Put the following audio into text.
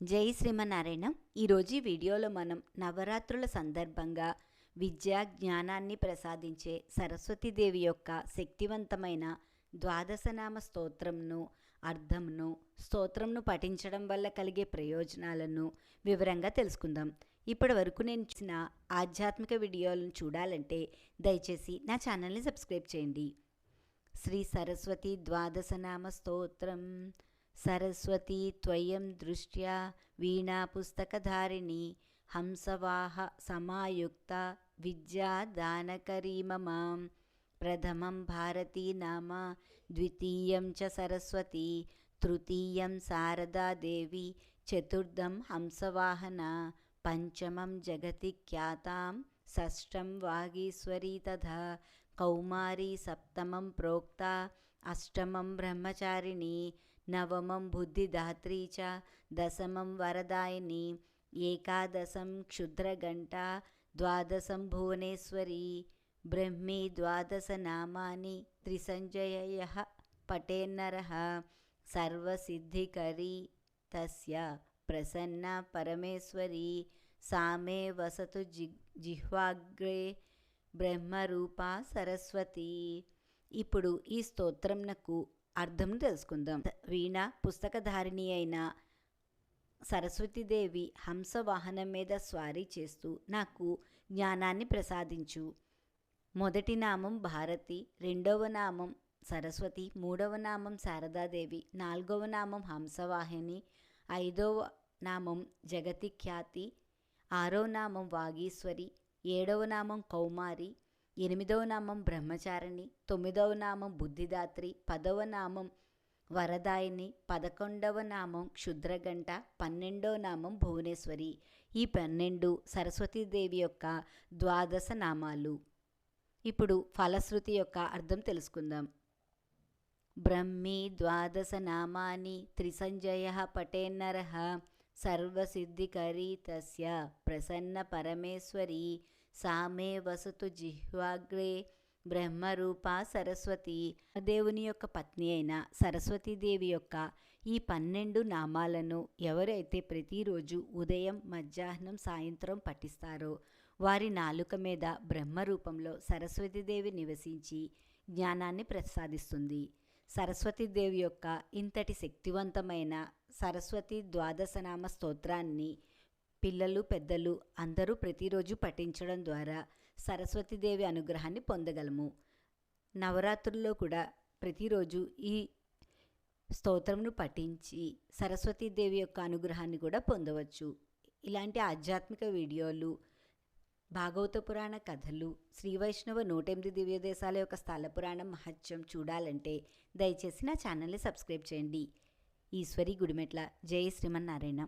జై శ్రీమనారాయణ ఈరోజు ఈ వీడియోలో మనం నవరాత్రుల సందర్భంగా విద్యా జ్ఞానాన్ని ప్రసాదించే సరస్వతీదేవి యొక్క శక్తివంతమైన ద్వాదశనామ స్తోత్రంను అర్థంను స్తోత్రంను పఠించడం వల్ల కలిగే ప్రయోజనాలను వివరంగా తెలుసుకుందాం. ఇప్పటి వరకు నేను ఇచ్చిన ఆధ్యాత్మిక వీడియోలను చూడాలంటే దయచేసి నా ఛానల్ని సబ్స్క్రైబ్ చేయండి. శ్రీ సరస్వతి ద్వాదశనామ స్తోత్రం. సరస్వతి త్వయం దృష్ట్యా వీణా పుస్తకధారిణి హంసవాహ సమాయుక్త విద్యా దానకరీ మమాం ప్రథమం భారతీ నామ ద్వితీయం చ సరస్వతి తృతీయం శారదాదేవి చతుర్థం హంసవాహన పంచమం జగతి ఖ్యాతాం షష్టం వాగీశ్వరీ తథా కౌమారీ సప్తమం ప్రోక్త అష్టమం బ్రహ్మచారిణి నవమం బుద్ధిదాత్రీ చ దశమం వరదాయిని ఏకాదశం క్షుద్రగంట ద్వాదశం భువనేశ్వరి బ్రహ్మీ ద్వాదశనామాని త్రిసంజయ పటేన్నర సర్వసిద్ధికరీ తస్య ప్రసన్న పరమేశ్వరి సామే వసతు జి జిహ్వాగ్రే బ్రహ్మరూప సరస్వతి. ఇప్పుడు ఈ స్తోత్రంనకు అర్థం తెలుసుకుందాం. వీణ పుస్తకధారిణి అయిన సరస్వతీదేవి హంస వాహనం మీద స్వారీ చేస్తూ నాకు జ్ఞానాన్ని ప్రసాదించు. మొదటి నామం భారతి రెండవ నామం సరస్వతి మూడవ నామం శారదాదేవి నాలుగవ నామం హంసవాహిని ఐదవ నామం జగతి ఖ్యాతి ఆరో నామం వాగీశ్వరి ఏడవ నామం కౌమారి ఎనిమిదవ నామం బ్రహ్మచారిణి తొమ్మిదవ నామం బుద్ధిదాత్రి పదవ నామం వరదాయిని పదకొండవ నామం క్షుద్రగంట పన్నెండవ నామం భువనేశ్వరి. ఈ పన్నెండు సరస్వతీదేవి యొక్క ద్వాదశ నామాలు. ఇప్పుడు ఫలశ్రుతి యొక్క అర్థం తెలుసుకుందాం. బ్రహ్మీ ద్వాదశ నామాని త్రిసంజయ పటేన్నర సర్వసిద్ధికరీ తస్య ప్రసన్న పరమేశ్వరి. సామే వసతు జిహ్వాగ్రే బ్రహ్మరూప సరస్వతి. దేవుని యొక్క పత్ని అయిన సరస్వతీదేవి యొక్క ఈ పన్నెండు నామాలను ఎవరైతే ప్రతిరోజు ఉదయం మధ్యాహ్నం సాయంత్రం పఠిస్తారో వారి నాలుక మీద బ్రహ్మరూపంలో సరస్వతీదేవి నివసించి జ్ఞానాన్ని ప్రసాదిస్తుంది. సరస్వతీదేవి యొక్క ఇంతటి శక్తివంతమైన సరస్వతి ద్వాదశనామ స్తోత్రాన్ని పిల్లలు పెద్దలు అందరూ ప్రతిరోజు పఠించడం ద్వారా సరస్వతీదేవి అనుగ్రహాన్ని పొందగలము. నవరాత్రుల్లో కూడా ప్రతిరోజు ఈ స్తోత్రంను పఠించి సరస్వతీదేవి యొక్క అనుగ్రహాన్ని కూడా పొందవచ్చు. ఇలాంటి ఆధ్యాత్మిక వీడియోలు భాగవత పురాణ కథలు శ్రీ వైష్ణవ నూట ఎనిమిది దివ్యదేశాల యొక్క స్థల పురాణం మహత్యం చూడాలంటే దయచేసి నా ఛానల్ని సబ్స్క్రైబ్ చేయండి. ఈశ్వరి గుడిమెట్ల. జై శ్రీమన్నారాయణ.